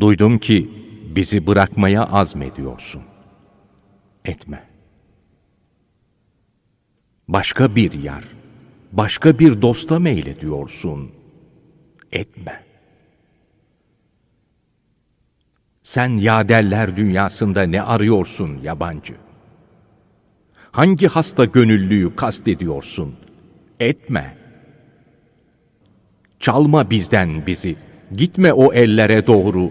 Duydum ki bizi bırakmaya azmediyorsun. Etme. Başka bir yar, başka bir dosta meylediyorsun. Etme. Sen yaderler dünyasında ne arıyorsun yabancı? Hangi hasta gönüllüyü kastediyorsun? Etme. Çalma bizden bizi, gitme o ellere doğru.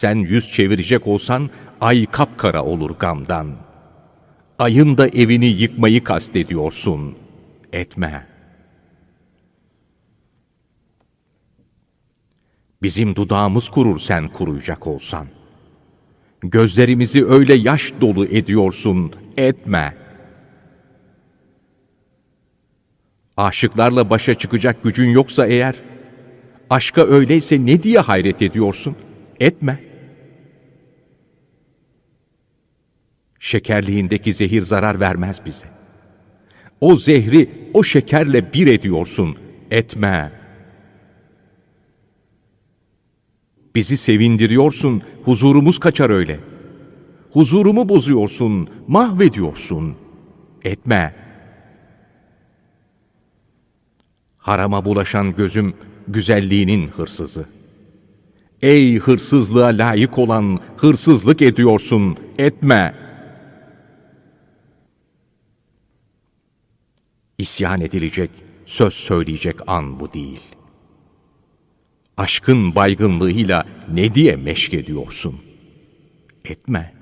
Sen yüz çevirecek olsan ay kapkara olur gamdan. Ayın da evini yıkmayı kastediyorsun, etme. Bizim dudağımız kurur sen kuruyacak olsan. Gözlerimizi öyle yaş dolu ediyorsun, etme. Aşıklarla başa çıkacak gücün yoksa eğer, aşka öyleyse ne diye hayret ediyorsun? Etme. Şekerliğindeki zehir zarar vermez bize. O zehri o şekerle bir ediyorsun, etme. Bizi sevindiriyorsun, huzurumuz kaçar öyle. Huzurumu bozuyorsun, mahvediyorsun. Etme. Harama bulaşan gözüm güzelliğinin hırsızı. Ey hırsızlığa layık olan hırsızlık ediyorsun, etme. İsyan edilecek, söz söyleyecek an bu değil. Aşkın baygınlığıyla ne diye meşk ediyorsun? Etme.